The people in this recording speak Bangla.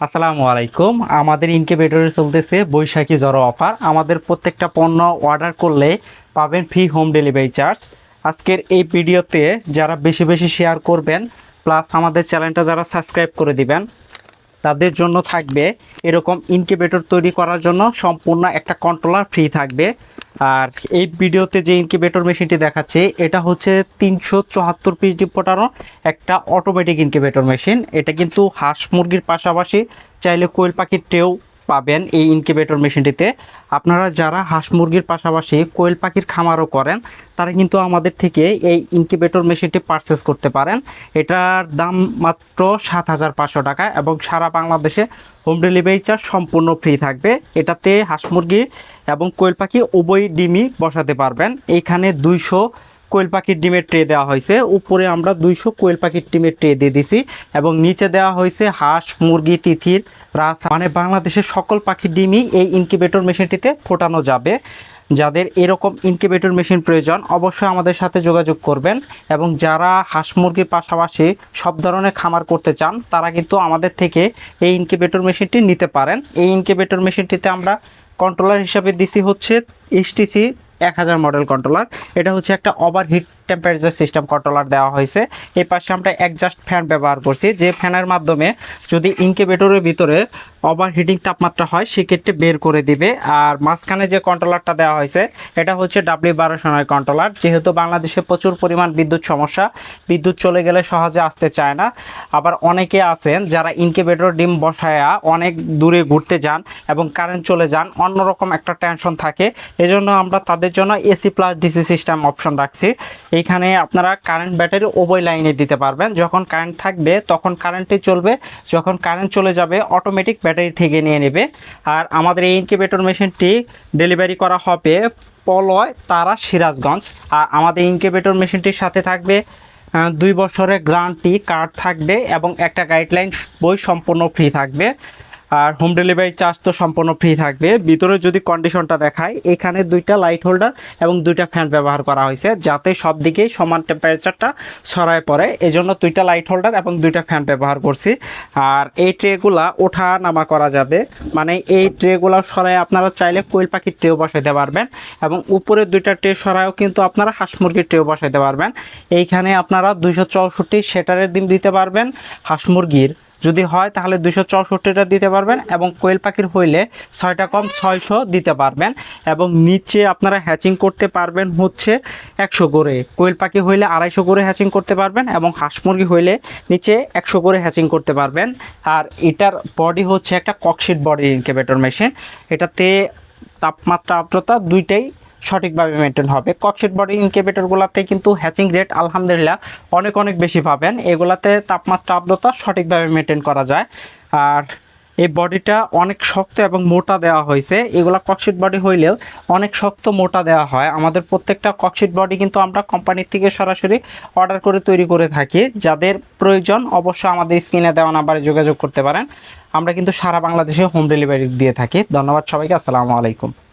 আসসালামু আলাইকুম। আমাদের ইনকিউবেটরে চলতেছে বৈশাখী জড়ো অফার। আমাদের প্রত্যেকটা পণ্য অর্ডার করলে পাবেন ফ্রি হোম ডেলিভারি চার্জ আজকের এই ভিডিওতে যারা বেশি বেশি শেয়ার করবেন প্লাস আমাদের চ্যানেলটা যারা সাবস্ক্রাইব করে দিবেন তাদের জন্য থাকবে এরকম ইনকিউবেটর তৈরি করার জন্য সম্পূর্ণ একটা কন্ট্রোলার ফ্রি থাকবে। আর এই ভিডিওতে যে ইনকিউবেটর মেশিনটি দেখাচ্ছে, এটা হচ্ছে তিনশো চুয়াত্তর পিস ডিপোটারও একটা অটোমেটিক ইনকিউবেটর মেশিন এটা কিন্তু হাঁস মুরগির পাশাপাশি চাইলে কোয়েল পাখির ট্রেও পাবেন এই ইনকিউবেটর মেশিনটিতে আপনারা যারা হাঁস মুরগির পাশাপাশি কোয়েল পাখির খামারও করেন, তারা কিন্তু আমাদের থেকে এই ইনকিউবেটর মেশিনটি পারচেস করতে পারেন। এটার দাম মাত্র সাত হাজার পাঁচশো টাকা এবং সারা বাংলাদেশে হোম ডেলিভারি চার্জ সম্পূর্ণ ফ্রি থাকবে। এটাতে হাঁস মুরগি এবং কোয়েল পাখি উভয় ডিমই বসাতে পারবেন। এখানে দুইশো কোয়েল পাখির ডিমের ট্রে দেওয়া হয়েছে। উপরে আমরা দুইশো কোয়েল পাখির ডিমের ট্রে দিয়ে দিছি এবং নিচে দেওয়া হয়েছে হাঁস, মুরগি তিথির রাস। মানে বাংলাদেশের সকল পাখির ডিমই এই ইনকিউবেটর মেশিনটিতে ফোটানো যাবে। যাদের এরকম ইনকিউবেটর মেশিন প্রয়োজন, অবশ্যই আমাদের সাথে যোগাযোগ করবেন এবং যারা হাঁস, মুরগির পাশাপাশি সব ধরনের খামার করতে চান, তারা কিন্তু আমাদের থেকে এই ইনকিউবেটর মেশিনটি নিতে পারেন। এই ইনকিউবেটর মেশিনটিতে আমরা কন্ট্রোলার হিসাবে দিছি হচ্ছে এইচটিসি এক হাজার মডেল কন্ট্রোলার এটা হচ্ছে একটা ওভারহিট টেম্পারেচার সিস্টেম কন্ট্রোলার দেওয়া হয়েছে। এই পাশে আমরা একজাস্ট ফ্যান ব্যবহার করছি। যে ফ্যানের মাধ্যমে যদি ইনকিউবেটরের ভিতরে ওভারহিটিং তাপমাত্রা হয়, সেক্ষেত্রে বের করে দিবে। আর মাঝখানে যে কন্ট্রোলারটা দেওয়া হয়েছে, এটা হচ্ছে ডাব্লিউ বারোশো নয় কন্ট্রোলার যেহেতু বাংলাদেশে প্রচুর পরিমাণ বিদ্যুৎ সমস্যা, বিদ্যুৎ চলে গেলে সহজে আসতে চায় না। আবার অনেকে আছেন যারা ইনকিউবেটর ডিম বসায়া অনেক দূরে ঘুরতে যান এবং কারেন্ট চলে যান, অন্যরকম একটা টেনশন থাকে। এজন্য আমরা তাদের জন্য AC plus DC system option রাখছি। এইখানে আপনারা কারেন্ট ব্যাটারি ওবই লাইনে দিতে পারবেন। যখন কারেন্ট থাকবে, তখন কারেন্টে চলবে। যখন কারেন্ট চলে যাবে অটোমেটিক ব্যাটারি থেকে নিয়ে নেবে। আর আমাদের এই ইনকিউবেটর মেশিনটি ডেলিভারি করা হবে পলয় তারা সিরাজগঞ্জ। আর আমাদের ইনকিউবেটর মেশিনটির সাথে থাকবে দুই বছরের গ্রান্টি কার্ড থাকবে এবং একটা গাইডলাইন বই সম্পূর্ণ ফ্রি থাকবে। আর হোম ডেলিভারি চার্জ তো সম্পূর্ণ ফ্রি থাকবে। ভিতরে যদি কন্ডিশনটা দেখায় এখানে দুইটা লাইট হোল্ডার এবং দুইটা ফ্যান ব্যবহার করা হয়েছে, যাতে সব দিকেই সমান টেম্পারেচারটা ছড়ায় পড়ে। এজন্য দুইটা লাইট হোল্ডার এবং দুইটা ফ্যান ব্যবহার করছি। আর এই ট্রেগুলা ওঠা নামা করা যাবে। মানে এই ট্রেগুলা সরায় আপনারা চাইলে কোয়েল পাখির ট্রেও বসাইতে পারবেন এবং উপরে দুইটা ট্রে সরায়ও কিন্তু আপনারা হাঁস মুরগির ট্রেও বসাইতে পারবেন। এইখানে আপনারা দুইশো চৌষট্টি সেটারের ডিম দিতে পারবেন হাঁস মুরগির। যদি হয়, তাহলে দুশো চৌষট্টিটা দিতে পারবেন এবং কোয়েল পাখির হইলে ছয়টা কম ছয়শো দিতে পারবেন এবং নিচে আপনারা হ্যাচিং করতে পারবেন হচ্ছে একশো করে। কোয়েল পাখি হইলে আড়াইশো করে হ্যাচিং করতে পারবেন এবং হাঁস মুরগি হইলে নিচে একশো করে হ্যাচিং করতে পারবেন। আর এটার বডি হচ্ছে একটা ককশিট বডি ইনকিউবেটর মেশিন এটাতে তাপমাত্রা, আর্দ্রতা দুইটাই সঠিকভাবে মেনটেন হবে। ককশিট বডি ইনকিউবেটরগুলোতে কিন্তু হ্যাচিং রেট আলহামদুলিল্লাহ অনেক অনেক বেশি পাবেন। এগুলাতে তাপমাত্রা, আর্দ্রতা সঠিকভাবে মেনটেন করা যায়। আর এই বডিটা অনেক শক্ত এবং মোটা দেওয়া হয়েছে। এগুলা ককশিট বডি হইলেও অনেক শক্ত, মোটা দেওয়া হয়। আমাদের প্রত্যেকটা ককশিট বডি কিন্তু আমরা কোম্পানির থেকে সরাসরি অর্ডার করে তৈরি করে থাকি। যাদের প্রয়োজন অবশ্যই আমাদের স্ক্রিনে দেওয়া নাম্বারে যোগাযোগ করতে পারেন। আমরা কিন্তু সারা বাংলাদেশে হোম ডেলিভারি দিয়ে থাকি। ধন্যবাদ সবাইকে। আসসালামু আলাইকুম।